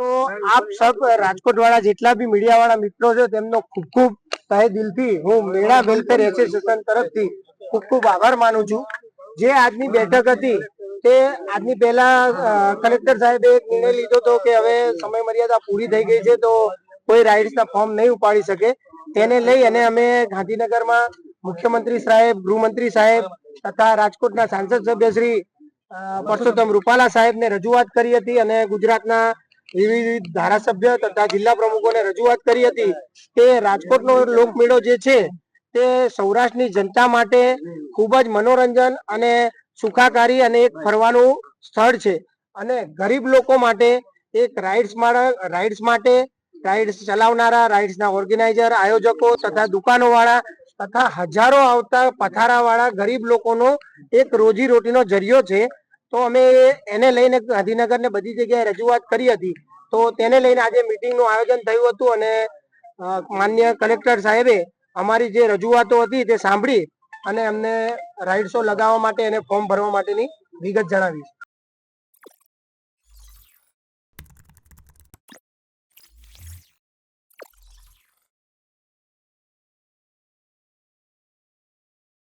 તો આપ સબ રાજકોટ વાળા જેટલા બી મીડિયા વાળા મિત્રો છે તેમનો ખૂબ ખૂબ તહે દિલથી હું મેળા વેલફેર એસોસિએશન તરફથી ખૂબ ખૂબ આભાર માનું છું. જે આજની બેઠક હતી તે આજની પહેલા કલેક્ટર સાહેબે એક નિર્ણય લીધો હતો કે હવે સમય મર્યાદા પૂરી થઈ ગઈ છે તો કોઈ રાઇડ્સના ફોર્મ નહીં ઉપાડી શકે. તેને લઈ અને અમે ગાંધીનગરમાં મુખ્યમંત્રી સાહેબ ગૃહમંત્રી સાહેબ તથા રાજકોટના સાંસદ સભ્ય શ્રી પરસોત્તમ રૂપાલા સાહેબને રજૂઆત કરી હતી અને ગુજરાતના વિવિધ ધારાસભ્ય તથા જિલ્લા પ્રમુખોને રજૂઆત કરી હતી કે રાજકોટનો લોકમેળો જે છે તે સૌરાષ્ટ્રની જનતા માટે ખૂબ જ મનોરંજન અને સુખાકારી અને એક ફરવાનું સ્થળ છે. અને ગરીબ લોકો માટે એક રાઇડ્સ રાઇડ્સ માટે રાઇડ્સ ચલાવનારા રાઇડ્સના ઓર્ગેનાઇઝર આયોજકો તથા દુકાનો વાળા તથા હજારો આવતા પથારા વાળા ગરીબ લોકોનો એક રોજી રોટીનો જરિયો છે. તો અમે એને લઈને ગાંધીનગર ને બધી જગ્યાએ રજૂઆત કરી હતી. તો તેને લઈને આજે મિટિંગનું આયોજન થયું હતું અને માન્ય કલેક્ટર સાહેબે અમારી જે રજૂઆતો હતી તે સાંભળી અને અમને શો લગાવવા માટે અને ફોર્મ ભરવા માટેની વિગત જણાવી.